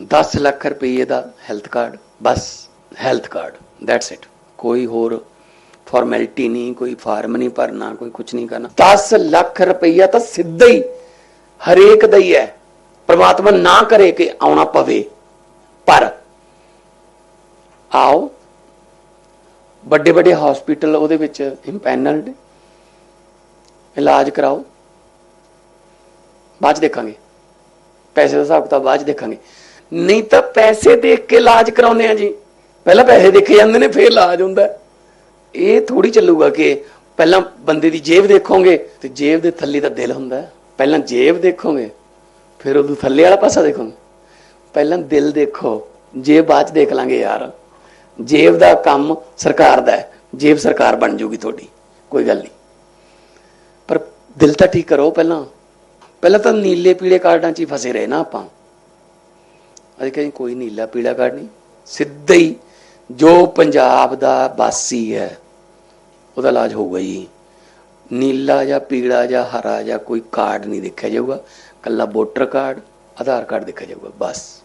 10 ਲੱਖ ਰੁਪਏ ਦਾ health card ਬਸ ਹੈਲਥ ਕਾਰਡ ਦੈਟਸ ਇਟ ਕੋਈ ਹੋਰ ਫਾਰਮੈਲਿਟੀ ਨਹੀਂ, ਕੋਈ ਫਾਰਮ ਨਹੀਂ ਭਰਨਾ, ਕੋਈ ਕੁਝ ਨਹੀਂ ਕਰਨਾ। 10 ਲੱਖ ਰੁਪਈਆ ਤਾਂ ਸਿੱਧਾ ਹੀ ਹਰੇਕ ਦਾ ਹੀ ਹੈ। ਪ੍ਰਮਾਤਮਾ ਨਾ ਕਰੇ ਕਿ ਆਉਣਾ ਪਵੇ, ਪਰ ਆਓ, ਵੱਡੇ ਵੱਡੇ ਹਸਪੀਟਲ ਉਹਦੇ ਵਿੱਚ ਇੰਪੈਨਲਡ ਇਲਾਜ ਕਰਾਓ। ਬਾਅਦ 'ਚ ਦੇਖਾਂਗੇ। ਪੈਸੇ ਦਾ ਹਿਸਾਬ ਕਿਤਾਬ ਬਾਅਦ 'ਚ ਦੇਖਾਂਗੇ। ਨਹੀਂ ਤਾਂ ਪੈਸੇ ਦੇਖ ਕੇ ਇਲਾਜ ਕਰਾਉਂਦੇ ਆ ਜੀ। ਪਹਿਲਾਂ ਪੈਸੇ ਦੇਖੇ ਜਾਂਦੇ ਨੇ, ਫਿਰ ਇਲਾਜ ਹੁੰਦਾ ਇਹ ਥੋੜੀ ਚੱਲੂਗਾ ਕਿ ਪਹਿਲਾਂ ਬੰਦੇ ਦੀ ਜੇਬ ਦੇਖੋਗੇ ਤੇ ਜੇਬ ਦੇ ਥੱਲੇ ਤਾਂ ਦਿਲ ਹੁੰਦਾ ਪਹਿਲਾਂ ਜੇਬ ਦੇਖੋਗੇ, ਫਿਰ ਉਹਦੇ ਥੱਲੇ ਵਾਲਾ ਪਾਸਾ ਦੇਖੋਗੇ। ਪਹਿਲਾਂ ਦਿਲ ਦੇਖੋ, ਜੇਬ ਬਾਅਦ 'ਚ ਦੇਖ ਲਾਂਗੇ ਯਾਰ। ਜੇਬ ਦਾ ਕੰਮ ਸਰਕਾਰ ਦਾ ਹੈ, ਜੇਬ ਸਰਕਾਰ ਬਣ ਜੂਗੀ ਤੁਹਾਡੀ, ਕੋਈ ਗੱਲ ਨਹੀਂ। ਪਰ ਦਿਲ ਤਾਂ ਠੀਕ ਕਰੋ ਪਹਿਲਾਂ। ਪਹਿਲਾਂ ਤਾਂ ਨੀਲੇ ਪੀਲੇ ਕਾਰਡਾਂ 'ਚ ਹੀ ਫਸੇ ਰਹੇ ਨਾ ਆਪਾਂ। ਅਸੀਂ ਕਹਿੰਦੇ ਕੋਈ ਨੀਲਾ ਪੀਲਾ ਕਾਰਡ ਨਹੀਂ ਸਿੱਧਾ ਹੀ ਜੋ ਪੰਜਾਬ ਦਾ ਵਾਸੀ ਹੈ, ਉਹਦਾ ਇਲਾਜ ਹੋਊਗਾ ਜੀ। ਨੀਲਾ ਜਾਂ ਪੀਲਾ ਜਾਂ ਹਰਾ ਜਾਂ ਕੋਈ ਕਾਰਡ ਨਹੀਂ ਦੇਖਿਆ ਜਾਊਗਾ। ਕੱਲਾ ਵੋਟਰ ਕਾਰਡ, ਆਧਾਰ ਕਾਰਡ ਦੇਖਿਆ ਜਾਊਗਾ, ਬਸ।